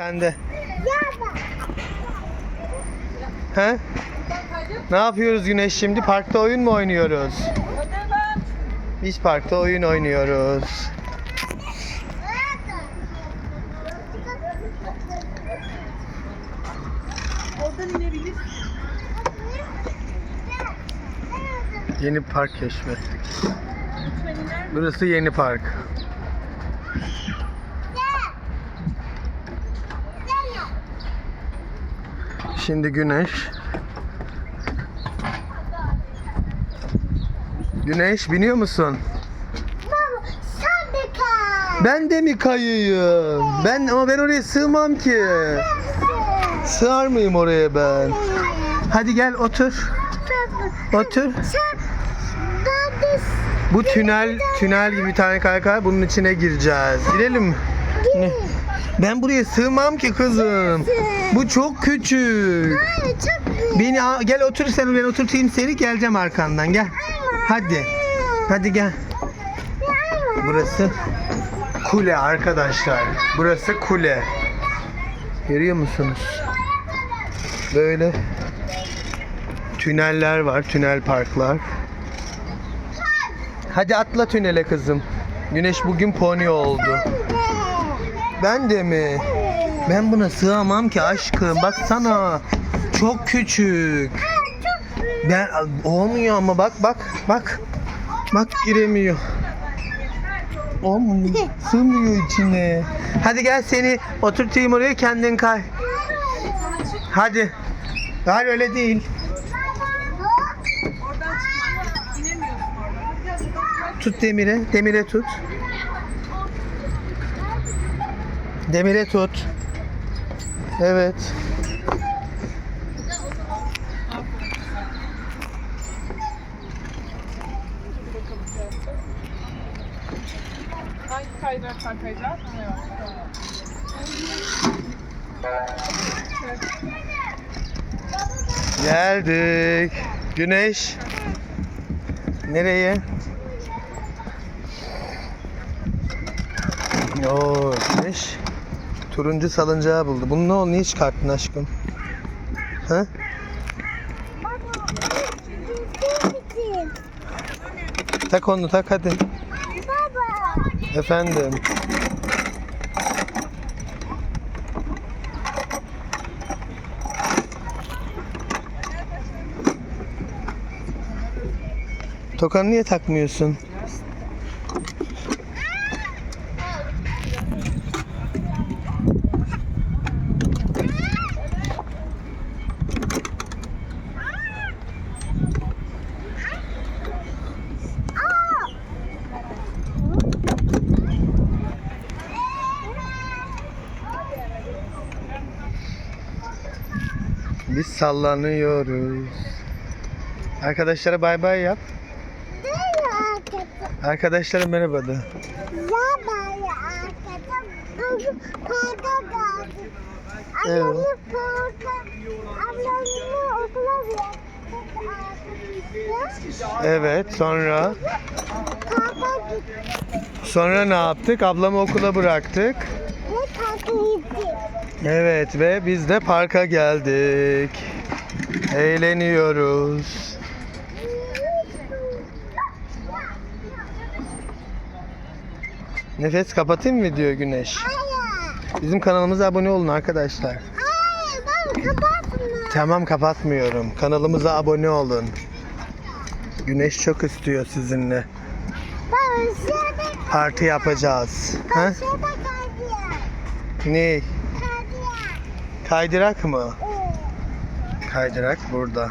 Sen de. He? Ne yapıyoruz Güneş şimdi? Parkta oyun mu oynuyoruz? Biz parkta oyun oynuyoruz. Oradan inebilir. Yeni park keşfettik. Burası yeni park. Şimdi Güneş. Güneş biniyor musun? Baba sen de kal. Ben de mi kayayım? Ben ama ben oraya sığmam ki. Sığar mıyım oraya ben? Hadi gel otur. Otur. Sen ben de Bu tünel tünel gibi bir tane kaykay bunun içine gireceğiz. Girelim mi? Ne? Ben buraya sığmam ki kızım. Bu çok küçük. Hayır çok büyük. Beni al- gel otur sen ben oturtayım seni geleceğim arkandan gel. Hadi. Hadi gel. Burası kule arkadaşlar. Burası kule. Görüyor musunuz? Böyle tüneller var, tünel parklar. Hadi atla tünele kızım. Güneş bugün pony oldu. Ben de mi? Ben buna sığamam ki aşkım. Baksana. Çok küçük. Ben olmuyor ama bak bak bak. Bak giremiyor. Olmuyor. Sığmıyor içine. Hadi gel seni oturtayım oraya kendin kay. Hadi. Hayır öyle değil. Tut demire. Demire tut. Demire tut. Evet. Hangi kaydıraktan kayacağız? Ne var? Geldik. Güneş. Nereye? Oo, güneş. Turuncu salıncağı buldu. Bunu ne oldu? Niye çıkarttın aşkım? Ha? Tak onu tak hadi. Baba. Efendim. Tokanı niye takmıyorsun? Biz sallanıyoruz. Arkadaşlara bay bay yap. Arkadaşlara merhaba de. Evet. Evet sonra sonra ne yaptık? Ablamı okula bıraktık. Evet ve biz de parka geldik. Eğleniyoruz. Nefes kapatayım mı diyor Güneş. Bizim kanalımıza abone olun arkadaşlar. Hayır kapatma. Tamam kapatmıyorum. Kanalımıza abone olun. Güneş çok istiyor sizinle. Parti yapacağız. Ha? Ne? Kaydırak mı? Kaydırak burada.